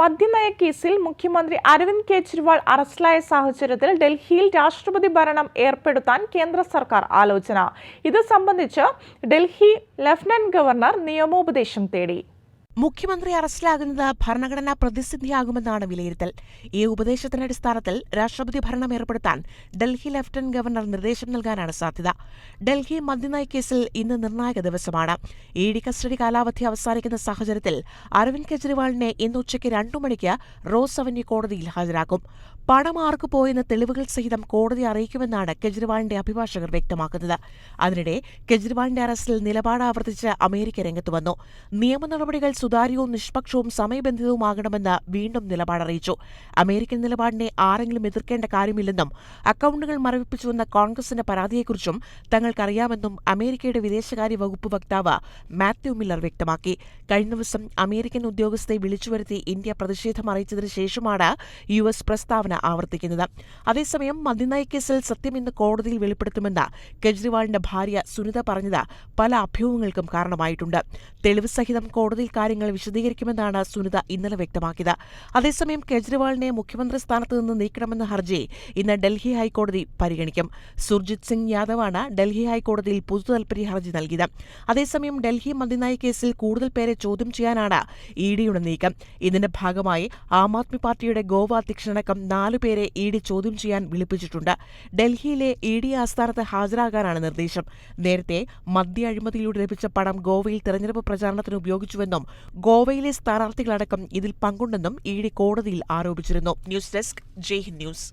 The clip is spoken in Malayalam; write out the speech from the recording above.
മദ്യനയ കേസിൽ മുഖ്യമന്ത്രി അരവിന്ദ് കെജ്രിവാൾ അറസ്റ്റിലായ സാഹചര്യത്തിൽ ഡൽഹിയിൽ രാഷ്ട്രപതി ഭരണം ഏർപ്പെടുത്താൻ കേന്ദ്ര സർക്കാർ ആലോചന. ഇത് സംബന്ധിച്ച് ഡൽഹി ലഫ്റ്റനന്റ് ഗവർണർ നിയമോപദേശം തേടി. മുഖ്യമന്ത്രി അറസ്റ്റിലാകുന്നത് ഭരണഘടനാ പ്രതിസന്ധിയാകുമെന്നാണ് വിലയിരുത്തൽ. ഈ ഉപദേശത്തിന്റെ അടിസ്ഥാനത്തിൽ രാഷ്ട്രപതി ഭരണം ഏർപ്പെടുത്താൻ ഡൽഹി ലഫ്റ്റനന്റ് ഗവർണർ നിർദ്ദേശം നൽകാനാണ് സാധ്യത. ഡൽഹി മദ്യനയ കേസിൽ ഇന്ന് നിർണായക ദിവസമാണ്. ഇ ഡി കസ്റ്റഡി കാലാവധി അവസാനിക്കുന്ന സാഹചര്യത്തിൽ അരവിന്ദ് കെജ്രിവാളിനെ ഇന്ന് ഉച്ചയ്ക്ക് രണ്ടു മണിക്ക് റോസ് അവന്യൂ കോടതിയിൽ ഹാജരാക്കും. പണം ആർക്ക് പോയെന്ന് തെളിവുകൾ സഹിതം കോടതി അറിയിക്കുമെന്നാണ് കെജ്രിവാളിന്റെ അഭിഭാഷകർ വ്യക്തമാക്കുന്നത്. അതിനിടെ കെജ്രിവാളിന്റെ അറസ്റ്റിൽ നിലപാട് ആവർത്തിച്ച് അമേരിക്ക രംഗത്ത് വന്നു. നിയമ നടപടികൾ സുതാര്യവും നിഷ്പക്ഷവും സമയബന്ധിതവുമാകണമെന്ന് വീണ്ടും നിലപാടറിയിച്ചു അമേരിക്കൻ നിലപാടിനെ ആരെങ്കിലും എതിർക്കേണ്ട കാര്യമില്ലെന്നും അക്കൌണ്ടുകൾ മരവിപ്പിച്ചുവെന്ന കോൺഗ്രസിന്റെ പരാതിയെക്കുറിച്ചും തങ്ങൾക്കറിയാമെന്നും അമേരിക്കയുടെ വിദേശകാര്യ വകുപ്പ് വക്താവ് മാത്യു മില്ലർ വ്യക്തമാക്കി. കഴിഞ്ഞ ദിവസം അമേരിക്കൻ ഉദ്യോഗസ്ഥരെ വിളിച്ചുവരുത്തി ഇന്ത്യ പ്രതിഷേധം അറിയിച്ചതിനു ശേഷമാണ് യു എസ് പ്രസ്താവന ആവർത്തിക്കുന്നത്. അതേസമയം മദ്യനയ കേസിൽ സത്യം ഇന്ന് കോടതിയിൽ വെളിപ്പെടുത്തുമെന്ന് കെജ്രിവാളിന്റെ ഭാര്യ സുനിത പറഞ്ഞത് പല അഭ്യൂഹങ്ങൾക്കും കാരണമായിട്ടുണ്ട്. തെളിവ് സഹിതം കോടതിയിൽ കാര്യങ്ങൾ വിശദീകരിക്കുമെന്നാണ് സുനിത ഇന്നലെ വ്യക്തമാക്കിയത്. അതേസമയം കെജ്രിവാളിനെ മുഖ്യമന്ത്രി സ്ഥാനത്ത് നിന്ന് നീക്കണമെന്ന ഹർജി ഇന്ന് ഡൽഹി ഹൈക്കോടതി പരിഗണിക്കും. സുർജിത് സിംഗ് യാദവാണ് ഡൽഹി ഹൈക്കോടതിയിൽ പൊതുതാൽപര്യ ഹർജി നൽകിയത്. അതേസമയം ഡൽഹി മദ്യനയ കേസിൽ കൂടുതൽ പേരെ ചോദ്യം ചെയ്യാനാണ് ഇ ഡിയുടെ നീക്കം. ഇതിന്റെ ഭാഗമായി ആം ആദ്മി പാർട്ടിയുടെ ഗോവ അധ്യക്ഷനടക്കം നാലുപേരെ ഇ ഡി ചോദ്യം ചെയ്യാൻ വിളിപ്പിച്ചിട്ടുണ്ട്. ഡൽഹിയിലെ ഇ ഡി ആസ്ഥാനത്ത് ഹാജരാകാനാണ് നിർദ്ദേശം. നേരത്തെ മദ്യ അഴിമതിയിലൂടെ ലഭിച്ച പണം ഗോവയിൽ തെരഞ്ഞെടുപ്പ് പ്രചാരണത്തിന് ഉപയോഗിച്ചുവെന്നും ഗോവയിലെ സ്ഥാനാർത്ഥികളടക്കം ഇതിൽ പങ്കുണ്ടെന്നും ഇ ഡി കോടതിയിൽ ആരോപിച്ചിരുന്നു. News desk Jai news.